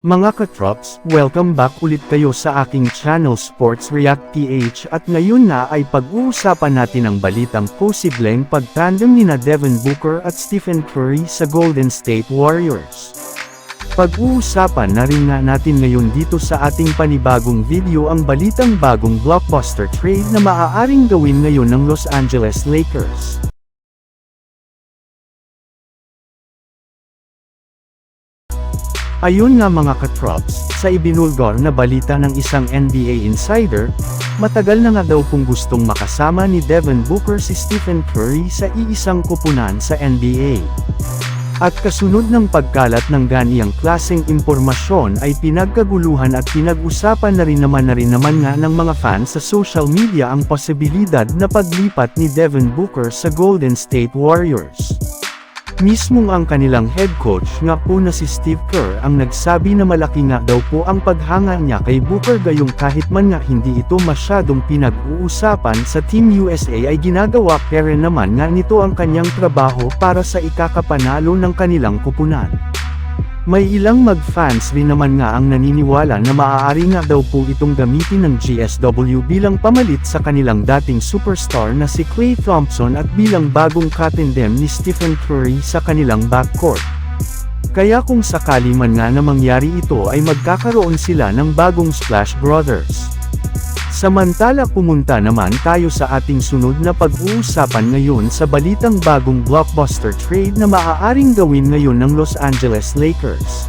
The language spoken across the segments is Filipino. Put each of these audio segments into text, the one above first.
Mga katrops, welcome back ulit kayo sa aking channel Sports React PH at ngayon na ay pag-uusapan natin ang balitang posibleng pagtandem ni na Devin Booker at Stephen Curry sa Golden State Warriors. Pag-uusapan na rin nga natin ngayon dito sa ating panibagong video ang balitang bagong blockbuster trade na maaaring gawin ngayon ng Los Angeles Lakers. Ayun nga mga katrops, sa ibinulgor na balita ng isang NBA insider, matagal na nga daw kung gustong makasama ni Devin Booker si Stephen Curry sa iisang kupunan sa NBA. At kasunod ng pagkalat ng ganiyang klaseng impormasyon ay pinagkaguluhan at pinag-usapan na rin naman na rin naman nga ng mga fans sa social media ang posibilidad na paglipat ni Devin Booker sa Golden State Warriors. Mismong ang kanilang head coach nga po na si Steve Kerr ang nagsabi na malaki nga daw po ang paghanga niya kay Booker gayong kahit man nga hindi ito masyadong pinag-uusapan sa Team USA ay ginagawa pero naman nga nito ang kanyang trabaho para sa ikakapanalo ng kanilang kupunan. May ilang mag-fans rin naman nga ang naniniwala na maaari nga daw po itong gamitin ng GSW bilang pamalit sa kanilang dating superstar na si Klay Thompson at bilang bagong katendem ni Stephen Curry sa kanilang backcourt. Kaya kung sakali man nga na mangyari ito ay magkakaroon sila ng bagong Splash Brothers. Samantala pumunta naman tayo sa ating sunod na pag-uusapan ngayon sa balitang bagong blockbuster trade na maaaring gawin ngayon ng Los Angeles Lakers.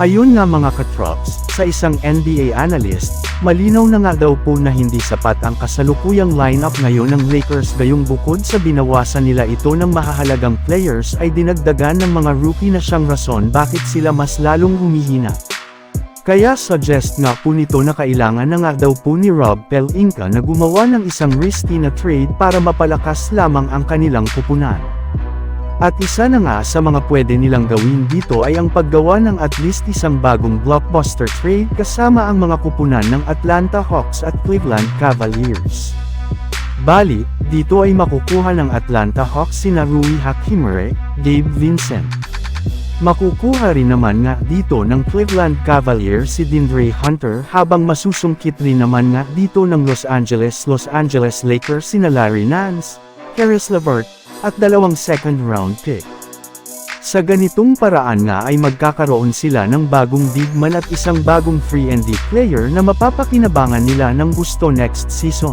Ayun nga mga katrops, sa isang NBA analyst, malinaw na nga daw po na hindi sapat ang kasalukuyang lineup ngayon ng Lakers gayong bukod sa binawasan nila ito ng mahahalagang players ay dinagdagan ng mga rookie na siyang rason bakit sila mas lalong humihina. Kaya suggest nga po nito na kailangan na nga daw po ni Rob Pelinka na gumawa ng isang risky na trade para mapalakas lamang ang kanilang kupunan. At isa na nga sa mga pwede nilang gawin dito ay ang paggawa ng at least isang bagong blockbuster trade kasama ang mga kupunan ng Atlanta Hawks at Cleveland Cavaliers. Bali, dito ay makukuha ng Atlanta Hawks sina Rui Hachimere, Gabe Vincent. Makukuha rin naman nga dito ng Cleveland Cavaliers si Dindre Hunter habang masusungkit rin naman nga dito ng Los Angeles Los Angeles Lakers sina Larry Nance, Caris LeVert, at dalawang second round pick. Sa ganitong paraan nga ay magkakaroon sila ng bagong big man at isang bagong free and D player na mapapakinabangan nila ng gusto next season.